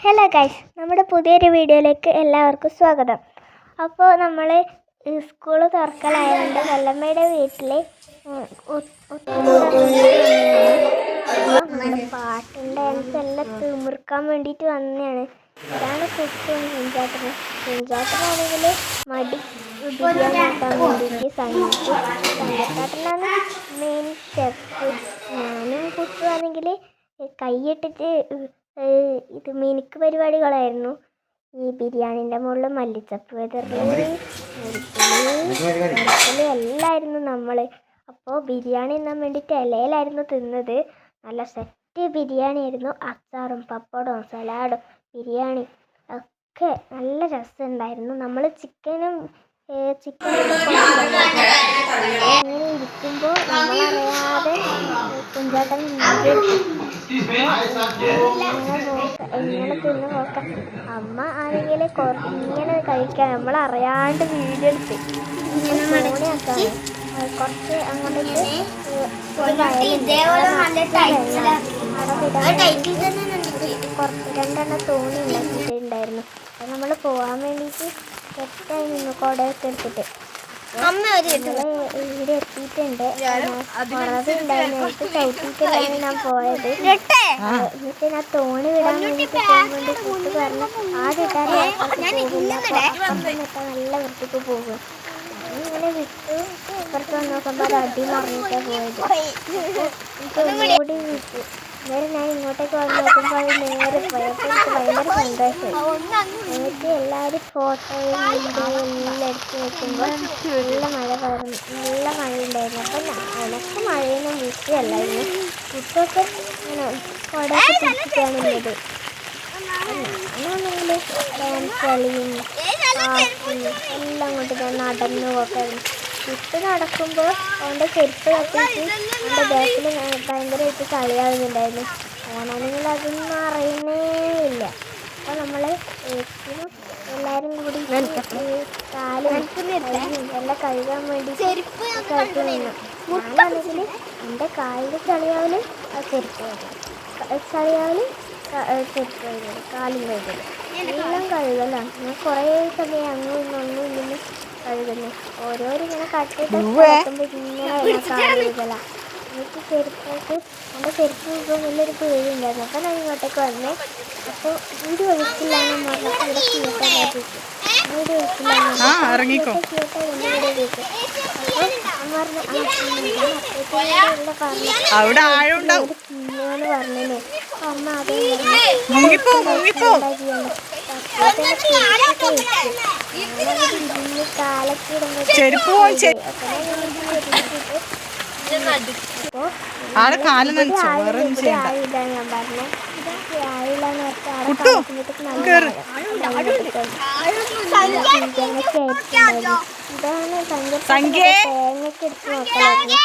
Hello guys നമ്മുടെ പുതിയൊരു വീഡിയോയിലേക്ക് എല്ലാവർക്കും സ്വാഗതം. അപ്പോൾ നമ്മൾ സ്കൂൾ തുറക്കലായതുകൊണ്ട് വെള്ളമ്മയുടെ വീട്ടിൽ പാട്ടും ഡാൻസ് എല്ലാം തിമിർക്കാൻ വേണ്ടിയിട്ട് വന്നതാണ്. ഇതാണ് കുട്ടും കുഞ്ചാട്ടനും കുഞ്ചാട്ടനാണെങ്കിൽ മടി സഞ്ജത്താട്ടനാണ് മെയിൻ ഷെഫ് ഞാനും കുട്ടുവാണെങ്കിൽ കൈയിട്ടിട്ട് ഇത് മിനുക്ക് പരിപാടികളായിരുന്നു. ഈ ബിരിയാണിന്റെ മുകളിൽ മല്ലിച്ചപ്പ് വിതറൽ എല്ലായിരുന്നു നമ്മൾ അപ്പോൾ ബിരിയാണി തിന്നാൻ വേണ്ടിയിട്ട് ഇലയിലായിരുന്നു തിന്നത്. നല്ല സെറ്റ് ബിരിയാണി ആയിരുന്നു അച്ചാറും പപ്പടവും സലാഡും ബിരിയാണി ഒക്കെ നല്ല രസമുണ്ടായിരുന്നു. നമ്മൾ ചിക്കനും ചിക്കനൊക്കെ അങ്ങനെ ഇരിക്കുമ്പോൾ നമ്മളറിയാതെ കുഞ്ചാട്ടൻ എങ്ങനെ തിന്ന് നോക്കാം. അമ്മ ആണെങ്കിൽ ഇങ്ങനെ കഴിക്കാൻ നമ്മൾ അറിയാണ്ട് വീഡിയോ എടുത്ത് ഇങ്ങനെ മടങ്ങിയാക്കാണ് കുറച്ച് അങ്ങോട്ടേക്ക് കുറച്ച് രണ്ടെണ്ണം തോണി ഉണ്ടാക്കിയിട്ടുണ്ടായിരുന്നു. അത് നമ്മൾ പോകാൻ വേണ്ടിയിട്ട് സെറ്റായി നിന്നു കുടയൊക്കെ എടുത്തിട്ട് അമ്മ ഒരു ഇവിടെ എത്തിയിട്ടുണ്ട്. കുറവ് ഉണ്ടായിരുന്നു എനിക്ക് ചവിട്ടിയിട്ടാണ് ഞാൻ പോയത്. എന്നിട്ട് ഞാൻ തോണി വിടാൻ വേണ്ടിയിട്ട് പോകാൻ വേണ്ടി കൂട്ട് പറഞ്ഞു ആദ്യം ഇട്ടാൽ പോകില്ല അപ്പുറത്ത് നല്ല വൃത്തിക്ക് പോകും ഇങ്ങനെ വിട്ടു. ഇപ്പുറത്ത് നോക്കുമ്പോൾ അത് അടി മറിഞ്ഞിട്ടാണ് പോയത് വിട്ടു. നേരെ ഞാൻ ഇങ്ങോട്ടേക്ക് വന്ന് നോക്കുമ്പോൾ അത് നേരെ പോയപ്പോൾ എനിക്ക് ഭയങ്കര സന്തോഷമായി. എനിക്ക് എല്ലാവരും ഫോട്ടോയും വീഡിയോയും എല്ലാം എടുത്ത് വെക്കുമ്പോൾ നല്ല മഴ പറഞ്ഞു നല്ല മഴ ഉണ്ടായിരുന്നു അപ്പം എനക്ക് മഴയൊന്നും വിഷയമല്ലായിരുന്നു കുട്ടൊക്കെ ഇങ്ങനെ കുടയൊക്കെ പിടിച്ചിട്ടാണ് ഉള്ളത്. ഡാൻസ് കളിയും എല്ലാം അങ്ങോട്ട് ഞാൻ നടന്നു പോക്കായിരുന്നു കുട്ടി നടക്കുമ്പോൾ അവന്റെ ചെരുപ്പ് തട്ടിയിട്ട് അവന്റെ ബാക്കിൽ ഭയങ്കരമായിട്ട് കളിയാവുന്നുണ്ടായിരുന്നു. ഓനാണെങ്കിൽ അതൊന്നും അറിയുന്നേ ഇല്ല. അപ്പോൾ നമ്മൾ എല്ലാവരും കൂടി കാൽ എല്ലാം കഴുകാൻ വേണ്ടി കേട്ട് നിന്നു. ഞാനാണെങ്കിൽ എന്റെ കാലിന്റെ ചളിയാവലും ആ ചെരുപ്പ് കഴുകും. ചളിയാവലും ചെരുപ്പ് കഴുകലും കാലും കഴുകലും എല്ലാം കഴുകലാണ്. ഞാൻ കുറേ സമയം അങ്ങും ഇങ്ങും അങ്ങും ഇങ്ങനെ കഴുകുന്നു. ഓരോരും ഇങ്ങനെ കട്ടിട്ട് കിടക്കുമ്പോൾ ഇങ്ങനെ കഴുകല. എനിക്ക് ചെരുപ്പൊക്കെ എന്റെ ചെരുപ്പ് ഇപ്പോൾ വലിയൊരു പേടിയുണ്ടായിരുന്നു. അപ്പം ഞാൻ ഇങ്ങോട്ടേക്ക് വന്നേ. അപ്പോൾ വീട് ഒഴിച്ചില്ലാന്ന് പറഞ്ഞപ്പോൾ ഇവിടെ കീട്ടാൻ വീട് ഒഴിക്കില്ല ആ ഇറങ്ങിക്കോ. അവിടെ ആഴുണ്ടാവും പറഞ്ഞു കാലം മുങ്ങിപ്പോ മുങ്ങിപ്പോ. ചെരുപ്പ് പോയി കാൽ നനച്ചോ വേറെ ഒന്നും ചെയ്യണ്ട. കുട്ടു, കേറ്. സംഖ്യേ. തേങ്ങയൊക്കെ എടുത്ത് നോക്കലായിരുന്നു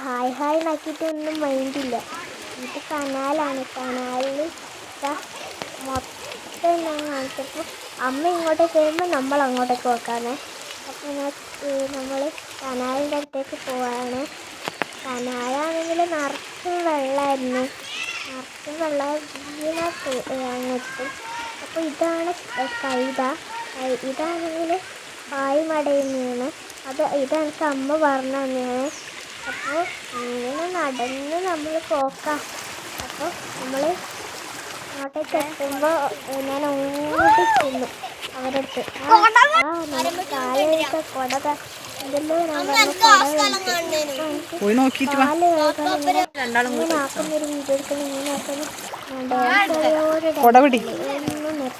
ഹായ് ഹായ് നാക്കിയിട്ട് ഒന്നും മൈൻഡില്ല. ഇത് കനാലാണ് കനാലിൽ മൊത്തം ഞാൻ കാണിച്ചപ്പോൾ അമ്മ ഇങ്ങോട്ടേക്ക് വരുമ്പോൾ നമ്മൾ അങ്ങോട്ടേക്ക് വെക്കാണ് അപ്പോൾ ഞാൻ നമ്മൾ കനാലിന്റെ അടുത്തേക്ക് പോവാണ്. കനാലാണെങ്കിൽ നിറച്ചും വെള്ളമായിരുന്നു നിറച്ചും വെള്ളം അങ്ങെത്തും അപ്പോൾ ഇതാണ് കൈത. ഇതാണെങ്കിൽ പായ് നിന്ന് അത് ഇതെനിക്ക് അമ്മ പറഞ്ഞു തന്നെയാണ് അപ്പോൾ അങ്ങനെ നടന്ന് നമ്മൾ പോക്കാം. അപ്പോൾ നമ്മൾ അങ്ങോട്ടേക്ക് എത്തുമ്പോൾ ഞാൻ ഓടി ചെല്ലും. അവരടുത്ത്. പോയി നോക്കിയിട്ട് വാ. കാൽ കഴുകാൻ ഇങ്ങനെ ഇങ്ങനെ ഒരു വീഡിയോ എടുക്കണം ഇങ്ങനെ ആക്കുന്നു. ഡാൻസ് കളിയോട് കൊട പിടി. ഒന്നും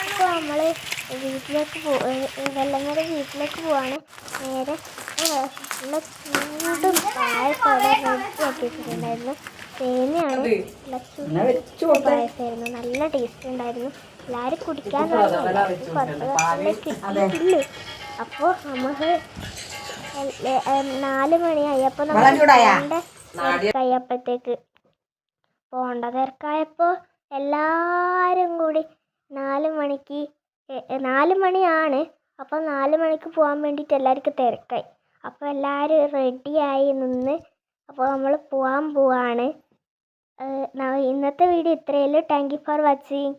അപ്പോൾ നമ്മൾ വീട്ടിലേക്ക് പോ വെള്ളങ്ങളുടെ വീട്ടിലേക്ക് പോവാണ്. നേരെ നല്ല ചൂടും പായസോടെ റെഡി ആക്കിയിട്ടുണ്ടായിരുന്നു തേങ്ങയാണ് നല്ല ചൂട് പായസമായിരുന്നു. നല്ല ടേസ്റ്റ് ഉണ്ടായിരുന്നു. എല്ലാവരും കുടിക്കാൻ കിട്ടില്ല കിട്ടിയിട്ടില്ലേ? അപ്പോൾ നമുക്ക് നാല് മണിയായി അപ്പോൾ നമ്മൾ കഴിയപ്പോഴത്തേക്ക് പോണ്ട തിരക്കായപ്പോൾ എല്ലാവരും കൂടി നാല് മണിക്ക് നാല് മണിയാണ്. അപ്പോൾ നാല് മണിക്ക് പോകാൻ വേണ്ടിയിട്ട് എല്ലാവർക്കും തിരക്കായി. അപ്പോൾ എല്ലാവരും റെഡിയായി നിന്ന് അപ്പോൾ നമ്മൾ പോകാൻ പോവാണ്. ഇന്നത്തെ വീഡിയോ ഇത്രയേ ഉള്ളൂ. Thank you for watching